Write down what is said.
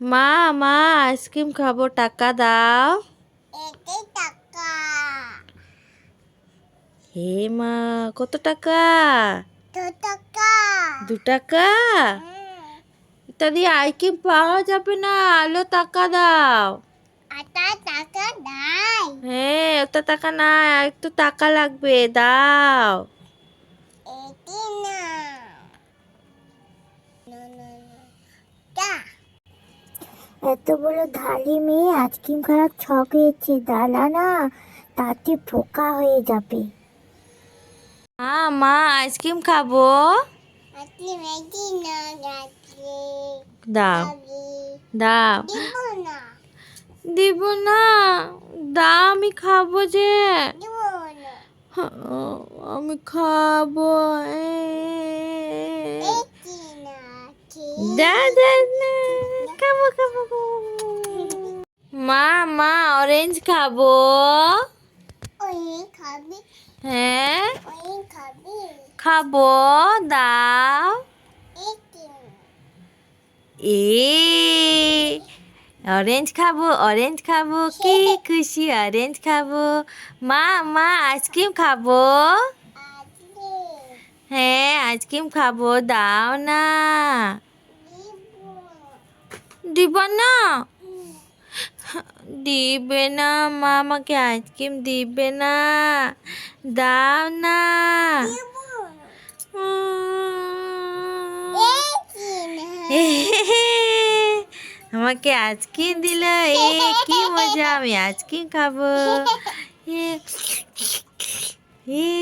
মা মা আইসক্রিম খাব টাকা দাও। টাকা। হে মা কত টাকা? দু টাকা। দু টাকা? তা দিয়ে আইসক্রিম পাওয়া যাবে না আলো টাকা দাও। টাকা নাই। হ্যাঁ অত টাকা না একটু টাকা লাগবে দাও। এত বড় ধালি মেয়ে আইসক্রিম খারাপ ছক হয়েছে দালা না তাতে পোকা হয়ে যাবে। মা মা আইসক্রিম খাব? দাও। দাও। দিব না। দিব না। দাও আমি খাব যে। আমি খাব দা দা না। মা মা অরেঞ্জ খাব। হ্যাঁ। খাব? দাও। এ অরেঞ্জ খাব অরেঞ্জ খাব কি খুশি অরেঞ্জ খাব। মা মা আইসক্রিম খাব। হ্যাঁ আইসক্রিম খাব দাও না। দিব না? দিবে না মা আমাকে আইসক্রিম দিবে না। দাও না। আমাকে আইসক্রিম দিল এ কি মজা আমি আইসক্রিম খাব। এ